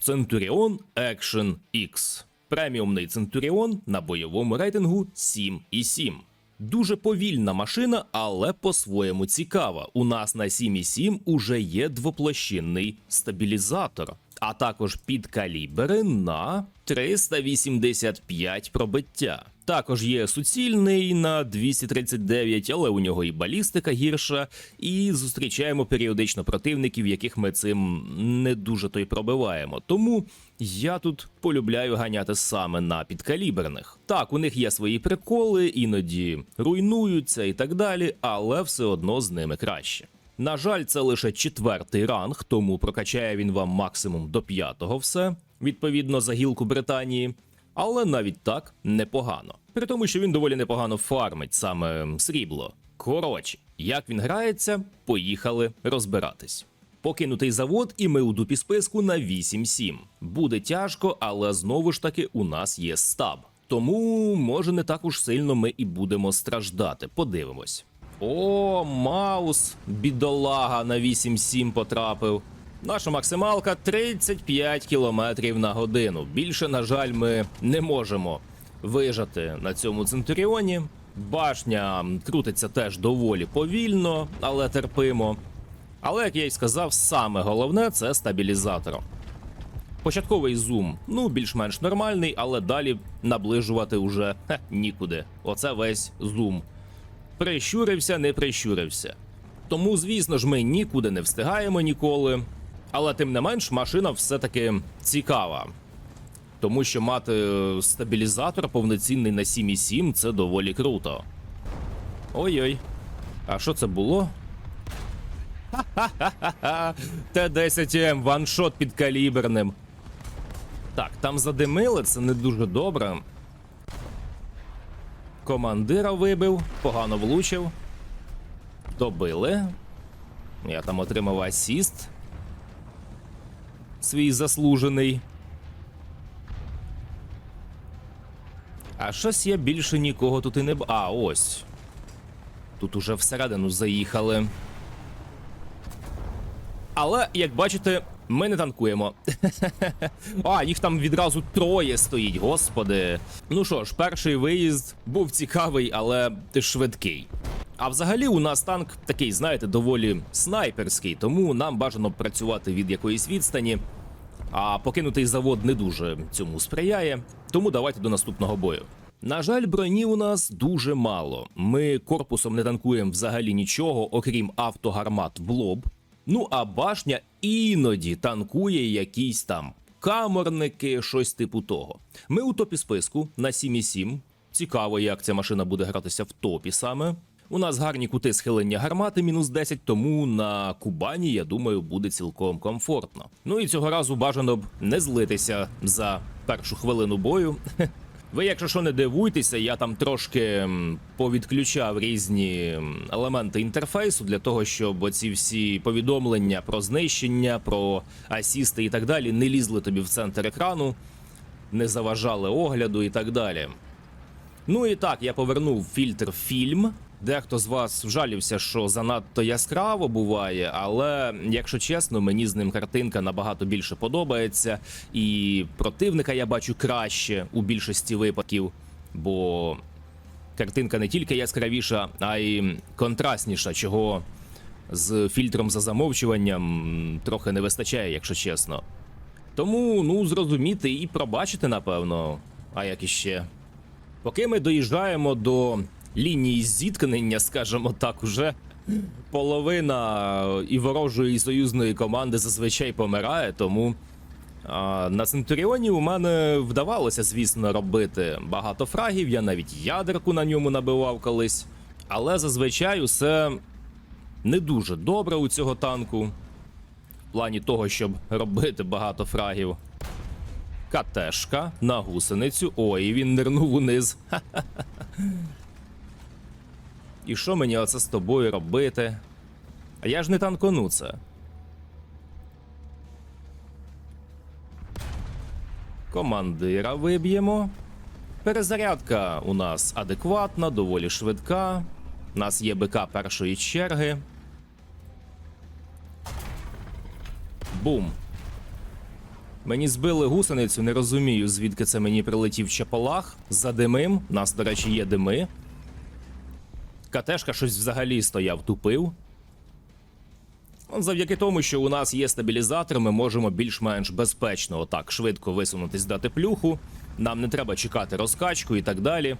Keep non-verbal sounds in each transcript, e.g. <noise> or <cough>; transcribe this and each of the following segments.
Centurion Action X. Преміумний Центуріон на бойовому рейтингу 7,7. Дуже повільна машина, але по-своєму цікава. У нас на 7,7 уже є двоплощинний стабілізатор, а також підкалібри на 385 пробиття. Також є суцільний на 239, але у нього і балістика гірша, і зустрічаємо періодично противників, яких ми цим не дуже то й пробиваємо. Тому я тут полюбляю ганяти саме на підкаліберних. Так, у них є свої приколи, іноді руйнуються і так далі, але все одно з ними краще. На жаль, це лише четвертий ранг, тому прокачає він вам максимум до п'ятого все, відповідно за гілку Британії. Але навіть так непогано. При тому, що він доволі непогано фармить саме срібло. Коротше, як він грається, поїхали розбиратись. Покинутий завод, і ми у дупі списку на 8-7. Буде тяжко, але знову ж таки у нас є стаб. Тому може не так уж сильно ми і будемо страждати. Подивимось. О, Маус, бідолага на 8-7 потрапив. Наша максималка 35 км на годину. Більше, на жаль, ми не можемо вижати на цьому центуріоні. Башня крутиться теж доволі повільно, але терпимо. Але, як я й сказав, саме головне це стабілізатор. Початковий зум, ну, більш-менш нормальний, але далі наближувати уже хе, нікуди. Оце весь зум. Прищурився, не прищурився. Тому, звісно ж, ми нікуди не встигаємо ніколи. Але тим не менш, машина все-таки цікава. Тому що мати е, стабілізатор повноцінний на 7,7 це доволі круто. Ой-ой. А що це було? Ха-ха-ха-ха. Т-10М, ваншот під каліберним. Так, там задимили, це не дуже добре. Командира вибив, погано влучив. Добили. Я там отримав асіст. Свій заслужений. А щось я більше нікого тут і не б. А, ось. Тут уже всередину заїхали. Але, як бачите, ми не танкуємо. <laughs> а, їх там відразу троє стоїть, господи. Ну що ж, перший виїзд був цікавий, але швидкий. А взагалі у нас танк такий, знаєте, доволі снайперський, тому нам бажано працювати від якоїсь відстані. А покинутий завод не дуже цьому сприяє. Тому давайте до наступного бою. На жаль, броні у нас дуже мало. Ми корпусом не танкуємо взагалі нічого, окрім автогармат в лоб. Ну а башня іноді танкує якісь там камерники, щось типу того. Ми у топі списку на 7,7. Цікаво, як ця машина буде гратися в топі саме. У нас гарні кути схилення гармати мінус 10, тому на Кубані, я думаю, буде цілком комфортно. Ну і цього разу бажано б не злитися за першу хвилину бою. <laughs> Ви, якщо що, не дивуйтеся, я там трошки повідключав різні елементи інтерфейсу для того, щоб оці всі повідомлення про знищення, про асісти і так далі не лізли тобі в центр екрану, не заважали огляду і так далі. Ну і так, я повернув фільтр фільм. Дехто з вас вжалівся, що занадто яскраво буває, але якщо чесно, мені з ним картинка набагато більше подобається, і противника я бачу краще у більшості випадків, бо картинка не тільки яскравіша, а й контрастніша, чого з фільтром за замовчуванням трохи не вистачає, якщо чесно. Тому, ну, зрозуміти і пробачити, напевно, а як іще. Поки ми доїжджаємо до лінії зіткнення, скажімо так, уже половина і ворожої і союзної команди зазвичай помирає, тому на Центуріоні у мене вдавалося, звісно, робити багато фрагів. Я навіть ядерку на ньому набивав колись. Але зазвичай усе не дуже добре у цього танку. В плані того, щоб робити багато фрагів. Катешка на гусеницю. Ой, він нирнув униз. І що мені оце з тобою робити? А я ж не танкону це. Командира виб'ємо. Перезарядка у нас адекватна, доволі швидка. У нас є БК першої черги. Бум. Мені збили гусеницю, не розумію, звідки це мені прилетів чапалах. Задимим. У нас, до речі, є дими. КТшка щось взагалі стояв, тупив. Завдяки тому, що у нас є стабілізатор, ми можемо більш-менш безпечно отак швидко висунутись дати плюху. Нам не треба чекати розкачку і так далі.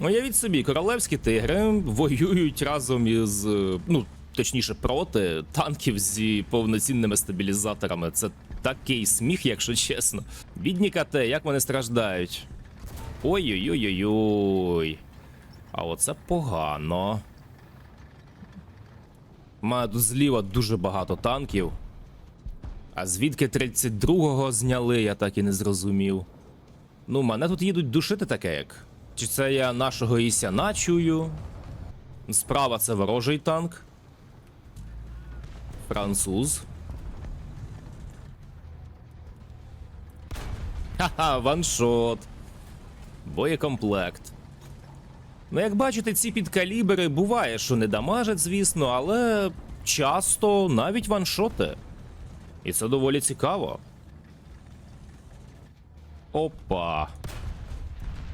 Уявіть собі, королевські тигри воюють разом із, е, ну, точніше, проти танків зі повноцінними стабілізаторами. Це такий сміх, якщо чесно. Бідні КТ, як вони страждають. Ой-ой-ой-ой-ой. А оце погано. Тут зліва дуже багато танків. А звідки 32-го зняли, я так і не зрозумів. Ну, мене тут їдуть душити таке як. Чи це я нашого Ісяна чую? Справа це ворожий танк. Француз. Ха-ха, ваншот. Боєкомплект. Ну, як бачите, ці підкалібри буває, що не дамажать, звісно, але часто навіть ваншоти. І це доволі цікаво. Опа.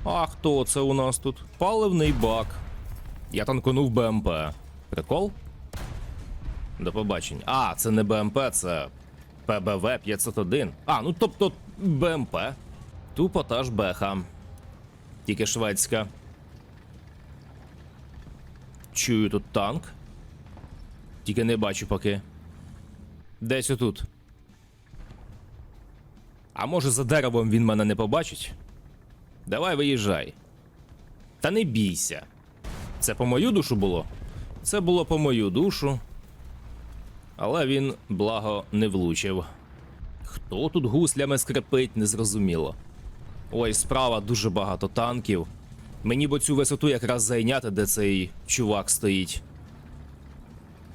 А хто це у нас тут? Паливний бак. Я танконув БМП. Прикол? До побачення. А, це не БМП, це ПБВ 501. А, ну тобто БМП. Тупо та ж беха. Тільки шведська. Чую тут танк. Тільки не бачу поки. Десь отут. А може за деревом він мене не побачить? Давай виїжджай. Та не бійся. Це по мою душу було? Це було по мою душу. Але він, благо, не влучив. Хто тут гуслями скрипить, незрозуміло. Ой, справа дуже багато танків. Мені б цю висоту якраз зайняти, де цей чувак стоїть.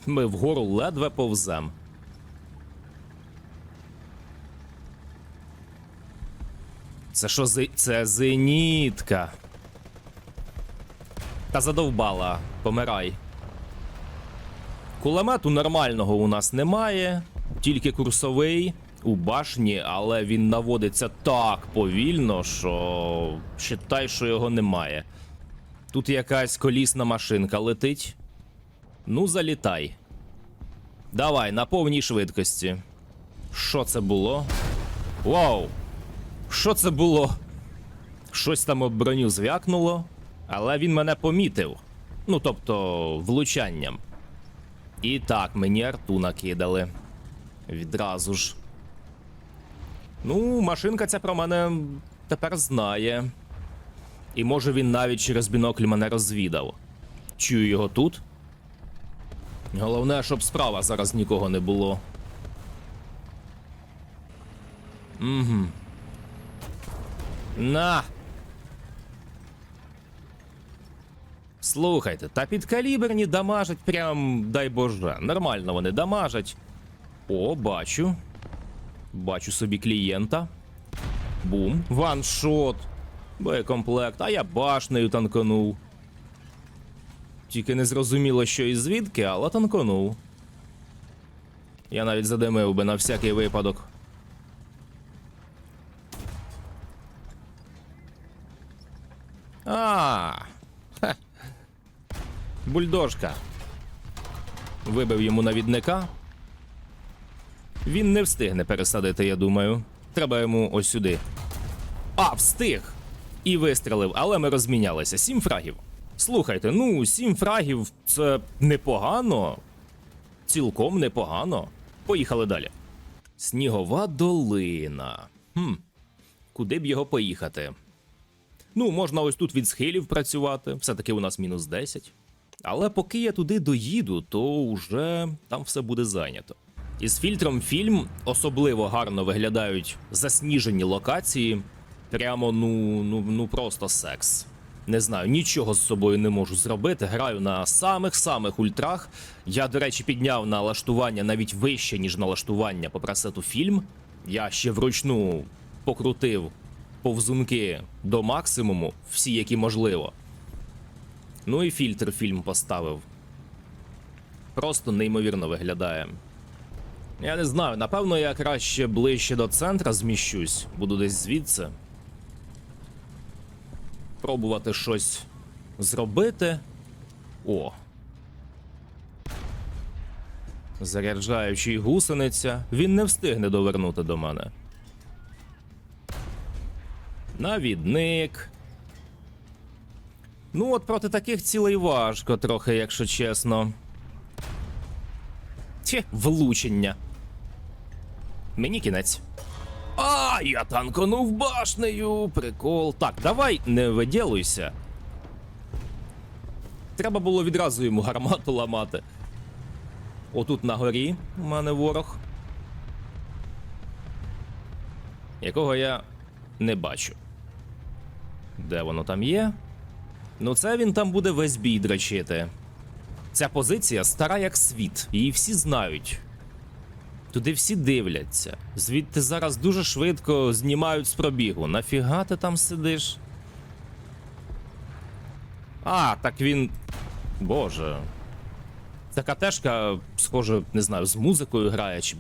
Ми вгору ледве повзем. Це що зи... Це зенітка. Та задовбала, помирай. Кулемету нормального у нас немає, тільки курсовий у башні, але він наводиться так повільно, що считай, що його немає. Тут якась колісна машинка летить. Ну, залітай. Давай, на повній швидкості. Що це було? Вау! Що це було? Щось там об броню звякнуло, але він мене помітив. Ну, тобто, влучанням. І так, мені арту накидали. Відразу ж. Ну, машинка ця про мене тепер знає. І може він навіть через бінокль мене розвідав. Чую його тут. Головне, щоб справа зараз нікого не було. Угу. На. Слухайте, та підкаліберні дамажать прям, дай боже, нормально вони дамажать. О, бачу. Бачу собі клієнта. Бум. Ваншот. Боєкомплект, а я башнею танконув. Тільки не зрозуміло, що і звідки, але танконув. Я навіть задимив би на всякий випадок. А. Хе. Бульдожка. Вибив йому навідника. Він не встигне пересадити, я думаю. Треба йому ось сюди. А, встиг! І вистрелив, але ми розмінялися. Сім фрагів. Слухайте, ну, сім фрагів це непогано. Цілком непогано. Поїхали далі. Снігова долина. Хм. Куди б його поїхати? Ну, можна ось тут від схилів працювати, все-таки у нас мінус 10. Але поки я туди доїду, то вже там все буде зайнято. Із фільтром фільм особливо гарно виглядають засніжені локації. Прямо ну, ну, ну просто секс. Не знаю, нічого з собою не можу зробити. Граю на самих-самих ультрах. Я, до речі, підняв налаштування навіть вище, ніж налаштування по пресету фільм. Я ще вручну покрутив повзунки до максимуму, всі, які можливо. Ну і фільтр фільм поставив. Просто неймовірно виглядає. Я не знаю, напевно, я краще ближче до центра зміщусь, буду десь звідси. Пробувати щось зробити. О. Заряджаючий гусениця, він не встигне довернути до мене. Навідник. Ну, от проти таких цілей важко трохи, якщо чесно. Ті, влучення. Мені кінець. А, я танконув башнею. Прикол. Так, давай не виділуйся. Треба було відразу йому гармату ламати. Отут на горі у мене ворог. Якого я не бачу. Де воно там є? Ну, це він там буде весь бій дрочити. Ця позиція стара як світ, її всі знають. Туди всі дивляться. Звідти зараз дуже швидко знімають з пробігу. Нафіга ти там сидиш? А, так він. Боже. Така тежка, схоже, не знаю, з музикою грає, чи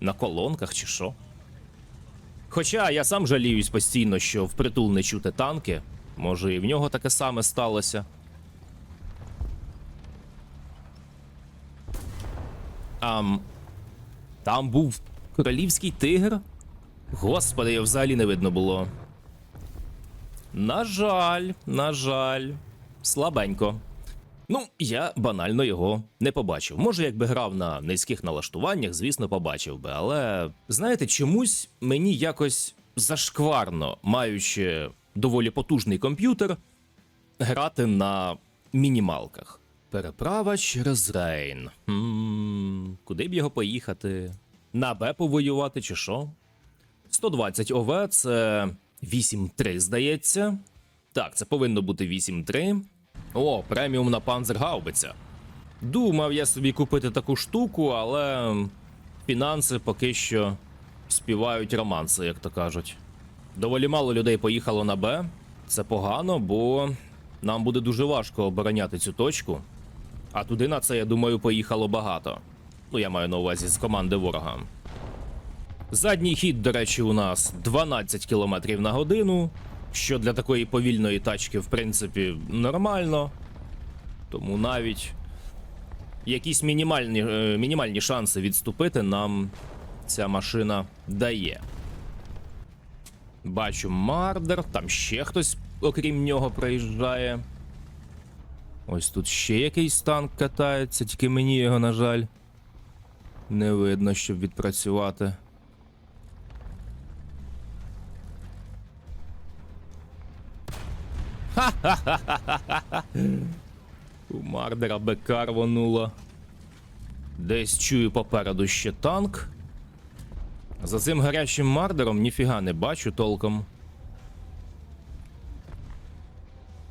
на колонках, чи що. Хоча я сам жаліюсь постійно, що впритул не чути танки. Може, і в нього таке саме сталося. Ам. Там був королівський тигр? Господи, його взагалі не видно було. На жаль, на жаль, слабенько. Ну, я банально його не побачив. Може, якби грав на низьких налаштуваннях, звісно, побачив би. Але знаєте, чомусь мені якось зашкварно, маючи доволі потужний комп'ютер, грати на мінімалках. Переправа через Рейн. М, Куди б його поїхати? На Б повоювати чи що? 120 ОВ це 8-3, здається. Так, це повинно бути 8-3. О, преміум на панзергаубиця. Думав я собі купити таку штуку, але фінанси поки що співають романси, як то кажуть. Доволі мало людей поїхало на Б. Це погано, бо нам буде дуже важко обороняти цю точку. А туди на це, я думаю, поїхало багато. Ну, я маю на увазі з команди ворога. Задній хід, до речі, у нас 12 км на годину, що для такої повільної тачки, в принципі, нормально. Тому навіть якісь мінімальні, е, мінімальні шанси відступити нам ця машина дає. Бачу Мардер, там ще хтось, окрім нього, проїжджає. Ось тут ще якийсь танк катається, тільки мені його, на жаль, не видно, щоб відпрацювати. <laughs> У Мардера БК рвонуло. Десь чую попереду ще танк. За цим гарячим мардером ніфіга не бачу толком.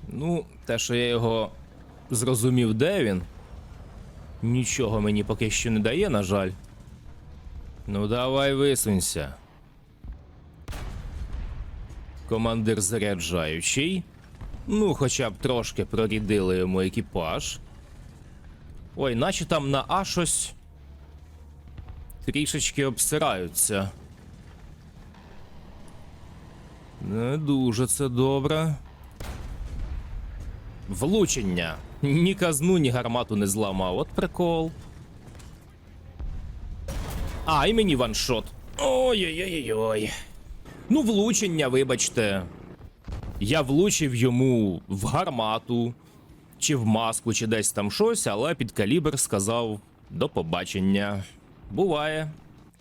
Ну, те, що я його зрозумів, де він. Нічого мені поки що не дає, на жаль. Ну, давай висунься. Командир заряджаючий. Ну, хоча б трошки прорідили йому екіпаж. Ой, наче там на А щось трішечки обсираються. Не дуже це добре. Влучення. Ні казну, ні гармату не зламав. От прикол. А, і мені ваншот. Ой-ой-ой-ой. Ну, влучення, вибачте. Я влучив йому в гармату, чи в маску, чи десь там щось, але під калібр сказав до побачення. Буває.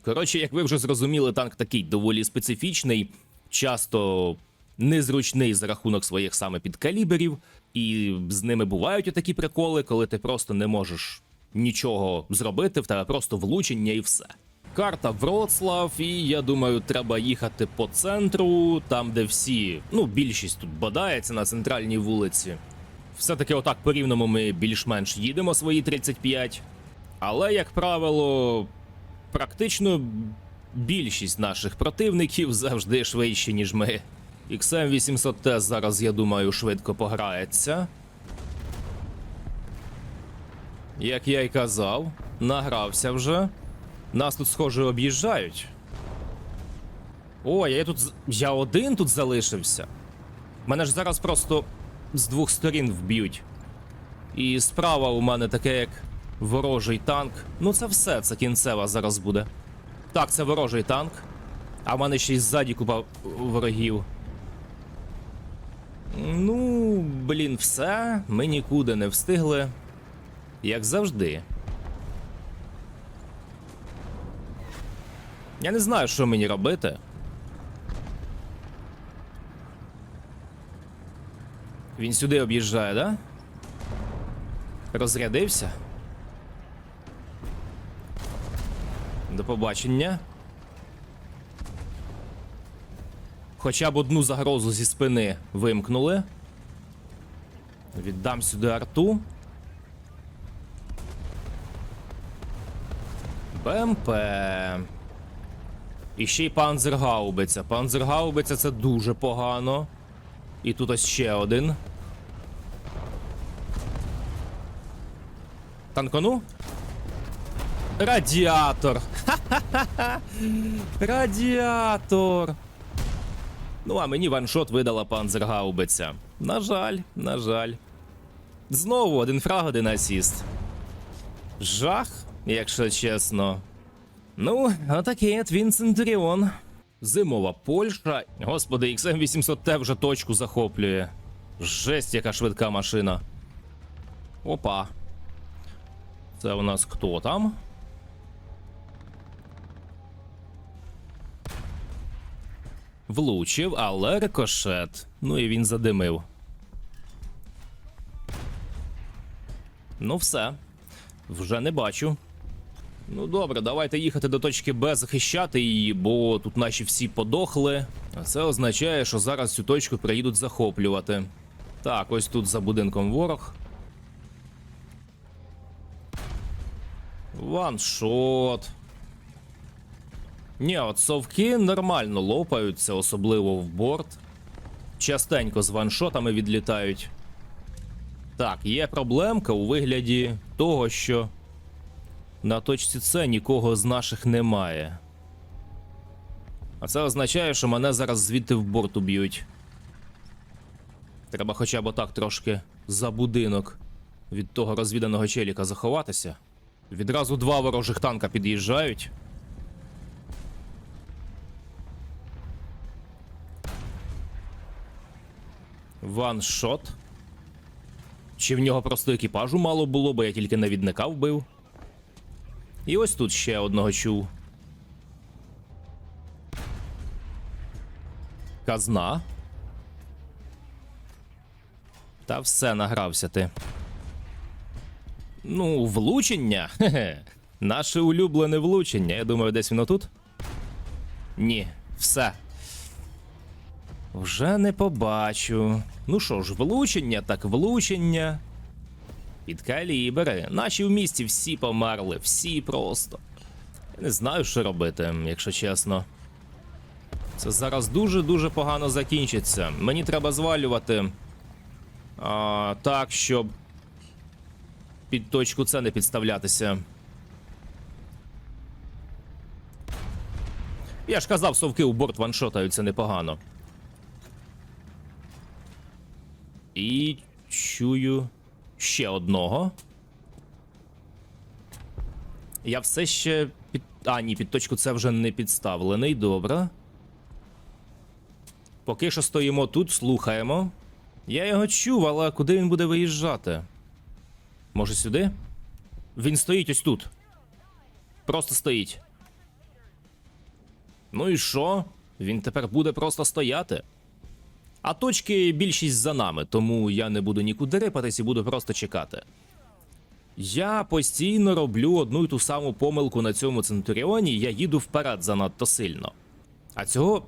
Коротше, як ви вже зрозуміли, танк такий доволі специфічний, часто незручний за рахунок своїх саме підкаліберів, і з ними бувають отакі приколи, коли ти просто не можеш нічого зробити, в тебе просто влучення і все. Карта Вроцлав, і я думаю, треба їхати по центру, там, де всі, ну, більшість тут бодається на центральній вулиці. Все-таки отак по рівному ми більш-менш їдемо свої 35. Але, як правило, практично більшість наших противників завжди швидші, ніж ми. XM800T зараз, я думаю, швидко пограється. Як я й казав, награвся вже. Нас тут, схоже, об'їжджають. А я тут. Я один тут залишився. Мене ж зараз просто з двох сторін вб'ють. І справа у мене таке, як ворожий танк. Ну, це все, це кінцева зараз буде. Так, це ворожий танк. А в мене ще й ззаді купа ворогів. Ну, блін, все. Ми нікуди не встигли. Як завжди. Я не знаю, що мені робити. Він сюди об'їжджає, да? Розрядився. До побачення. Хоча б одну загрозу зі спини вимкнули. Віддам сюди арту. БМП. І ще й панзергаубиця. Панзергаубиця це дуже погано. І тут ось ще один. Танкону? Радіатор. <laughs> Ха-ха-ха. Радіатор. Ну, а мені ваншот видала панзергаубиця. На жаль, на жаль. Знову один фраг, один асіст. Жах, якщо чесно. Ну, отакий от він Центуріон. Зимова Польща. Господи, XM800T вже точку захоплює. Жесть, яка швидка машина. Опа. Це у нас хто там? Влучив, але рикошет. Ну і він задимив. Ну, все. Вже не бачу. Ну добре, давайте їхати до точки Б, захищати її, бо тут наші всі подохли. А це означає, що зараз цю точку приїдуть захоплювати. Так, ось тут за будинком ворог. Ваншот. Ні, от совки нормально лопаються, особливо в борт. Частенько з ваншотами відлітають. Так, є проблемка у вигляді того, що на точці С нікого з наших немає. А це означає, що мене зараз звідти в борт уб'ють. Треба хоча б отак трошки за будинок від того розвіданого челіка заховатися. Відразу два ворожих танка під'їжджають. Ваншот. Чи в нього просто екіпажу мало було, бо я тільки навідника вбив. І ось тут ще одного чув. Казна. Та все награвся ти. Ну, влучення. Хе-хе. Наше улюблене влучення. Я думаю, десь воно тут. Ні, все. Вже не побачу. Ну що ж, влучення, так влучення. Під калібри. Наші в місті всі померли, всі просто. Я не знаю, що робити, якщо чесно. Це зараз дуже-дуже погано закінчиться. Мені треба звалювати. А, так, щоб під точку С не підставлятися. Я ж казав, совки у борт ваншотаються непогано. І чую ще одного. Я все ще під. А, ні, під точку С вже не підставлений, добре. Поки що стоїмо тут, слухаємо. Я його чув, але куди він буде виїжджати? Може сюди? Він стоїть ось тут. Просто стоїть. Ну і що? Він тепер буде просто стояти. А точки більшість за нами, тому я не буду нікуди рипатись і буду просто чекати. Я постійно роблю одну й ту саму помилку на цьому центуріоні, я їду вперед занадто сильно. А цього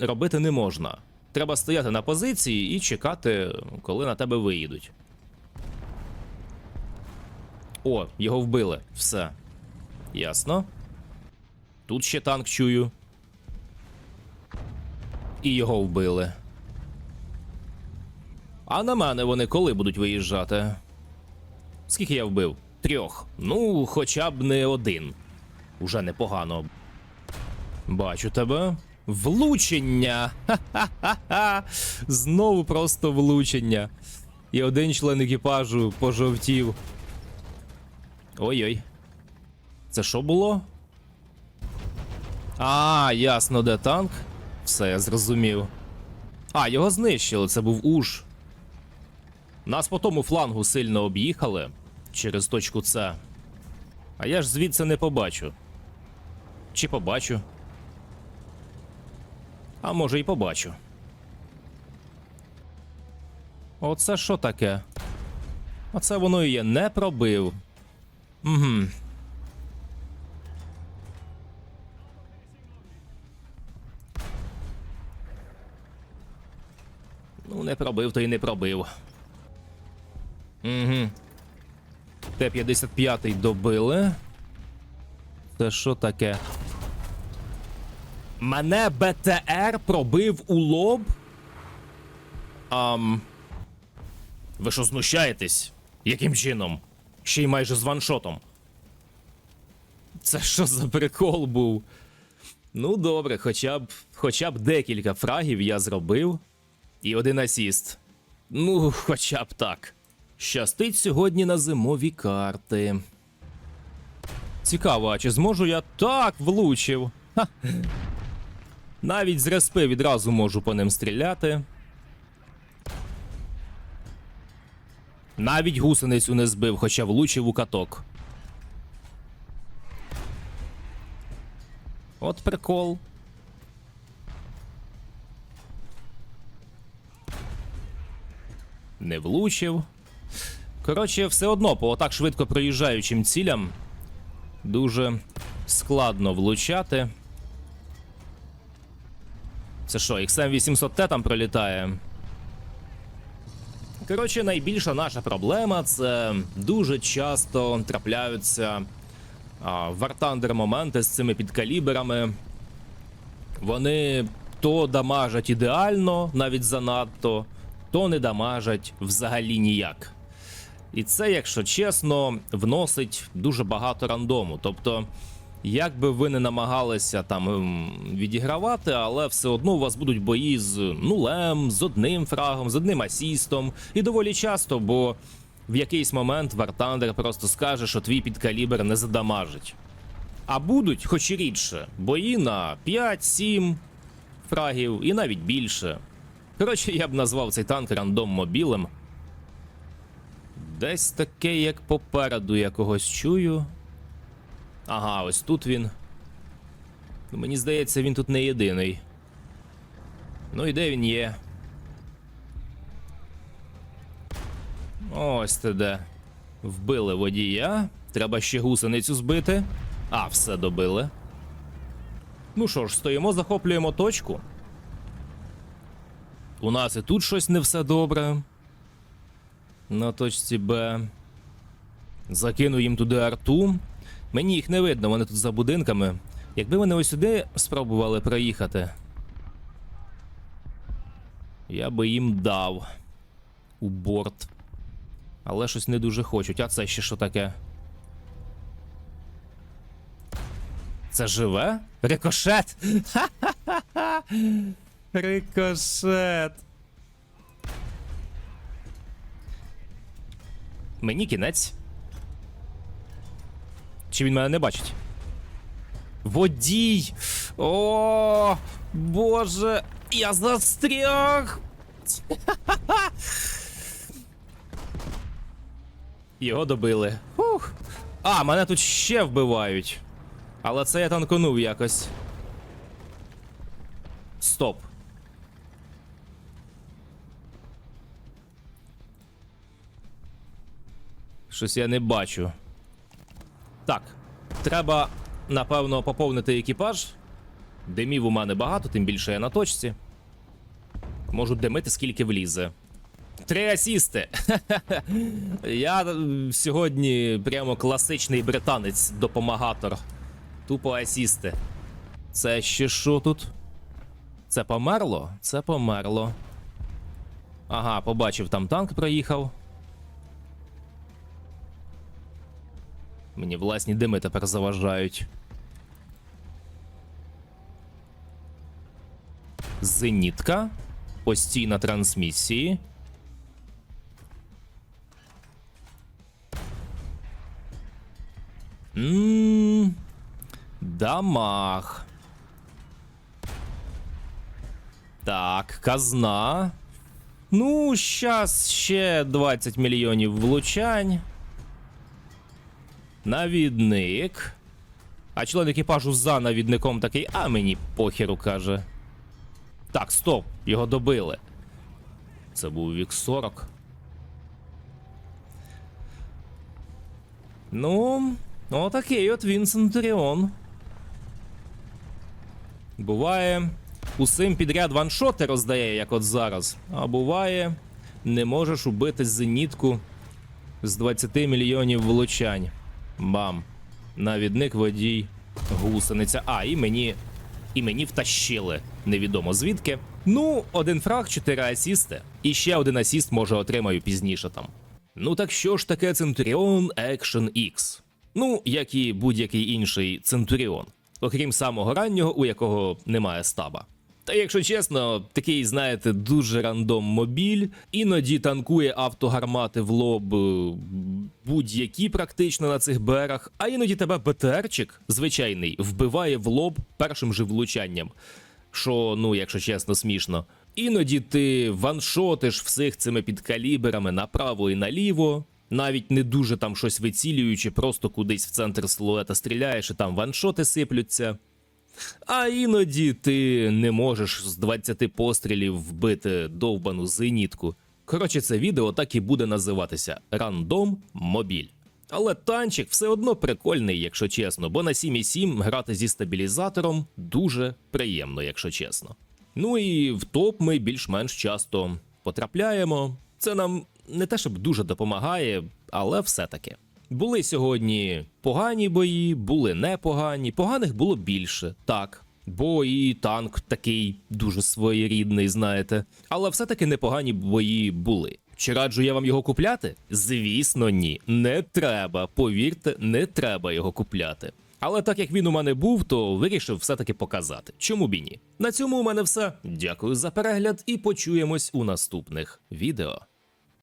робити не можна. Треба стояти на позиції і чекати, коли на тебе виїдуть. О, його вбили. Все. Ясно. Тут ще танк чую. І його вбили. А на мене вони коли будуть виїжджати? Скільки я вбив? Трьох. Ну, хоча б не один. Уже непогано. Бачу тебе. Влучення! Ха-ха-ха! Знову просто влучення. І один член екіпажу пожовтів. Ой-ой. Це що було? А, ясно, де танк. Все, я зрозумів. А, його знищили, це був уж. Нас по тому флангу сильно об'їхали через точку С. А я ж звідси не побачу. Чи побачу? А може і побачу. Оце що таке? Оце воно і є не пробив. Угу. Ну, не пробив, то й не пробив. Угу. Т-55 добили. Це що таке? Мене БТР пробив у лоб? Ам. Ви що знущаєтесь? Яким чином? Ще й майже з ваншотом. Це що за прикол був? Ну, добре, хоча б, хоча б декілька фрагів я зробив. І один асіст. Ну, хоча б так. Щастить сьогодні на зимові карти. Цікаво, а чи зможу я так влучив? Ха. Навіть з респи відразу можу по ним стріляти. Навіть гусеницю не збив, хоча влучив у каток. От прикол. Не влучив. Коротше, все одно по отак швидко проїжджаючим цілям дуже складно влучати. Це що, XM800T там пролітає? Коротше, найбільша наша проблема це дуже часто трапляються а, вартандер моменти з цими підкаліберами. Вони то дамажать ідеально, навіть занадто, то не дамажать взагалі ніяк. І це, якщо чесно, вносить дуже багато рандому. Тобто, як би ви не намагалися там ем, відігравати, але все одно у вас будуть бої з нулем, з одним фрагом, з одним асістом. І доволі часто, бо в якийсь момент Вартандер просто скаже, що твій підкалібр не задамажить. А будуть, хоч і рідше, бої на 5-7 фрагів і навіть більше. Коротше, я б назвав цей танк рандом мобілем. Десь таке, як попереду я когось чую. Ага, ось тут він. Ну, Мені здається, він тут не єдиний. Ну і де він є? Ось ти де. Вбили водія. Треба ще гусеницю збити. А, все добили. Ну що ж, стоїмо, захоплюємо точку. У нас і тут щось не все добре. На точці Б. Закину їм туди арту. Мені їх не видно, вони тут за будинками. Якби вони ось сюди спробували проїхати. Я би їм дав у борт. Але щось не дуже хочуть. А це ще що таке? Це живе? Рикошет! <laughs> Ха-ха-ха! Рикошет! Мені кінець. Чи він мене не бачить? Водій! О, Боже! Я застряг! <laughs> Його добили. Фух. А, мене тут ще вбивають. Але це я танконув якось. Стоп. Щось я не бачу. Так, треба, напевно, поповнити екіпаж. Димів у мене багато, тим більше я на точці. Можу димити скільки влізе. Три асісти. <laughs> Я е, сьогодні прямо класичний британець, допомагатор. Тупо асісти. Це ще що тут? Це померло? Це померло. Ага, побачив, там танк проїхав. Мені власні дими тепер заважають. Зенітка. Постійна трансмісії. Ммм. Дамаг. Так, казна. Ну, щас ще 20 мільйонів влучань. Навідник. А член екіпажу за навідником такий, а мені похеру каже. Так, стоп, його добили. Це був вік 40. Ну, отакий от він Центуріон. Буває, усім підряд ваншоти роздає, як от зараз. А буває, не можеш убити зенітку з 20 мільйонів влучань. Бам. Навідник водій, гусениця. А, і мені. І мені втащили. Невідомо звідки. Ну, один фраг, 4 асісти. І ще один асіст, може, отримаю пізніше там. Ну так що ж таке Centurion Action X? Ну, як і будь-який інший Centurion, окрім самого раннього, у якого немає стаба. Та якщо чесно, такий, знаєте, дуже рандом мобіль, іноді танкує автогармати в лоб е, будь-які практично на цих берах, а іноді тебе БТРчик звичайний вбиває в лоб першим же влучанням. Що, ну, якщо чесно, смішно. Іноді ти ваншотиш всіх цими підкаліберами направо і наліво, навіть не дуже там щось вицілюючи, просто кудись в центр силуета стріляєш і там ваншоти сиплються. А іноді ти не можеш з 20 пострілів вбити довбану зенітку. Коротше, це відео так і буде називатися Рандом Мобіль. Але танчик все одно прикольний, якщо чесно, бо на 7.7 грати зі стабілізатором дуже приємно, якщо чесно. Ну і в топ ми більш-менш часто потрапляємо. Це нам не те, щоб дуже допомагає, але все-таки. Були сьогодні погані бої, були непогані. Поганих було більше, так. Бо і танк такий дуже своєрідний, знаєте. Але все-таки непогані бої були. Чи раджу я вам його купляти? Звісно, ні. Не треба. Повірте, не треба його купляти. Але так як він у мене був, то вирішив все-таки показати. Чому б і ні? На цьому у мене все. Дякую за перегляд і почуємось у наступних відео.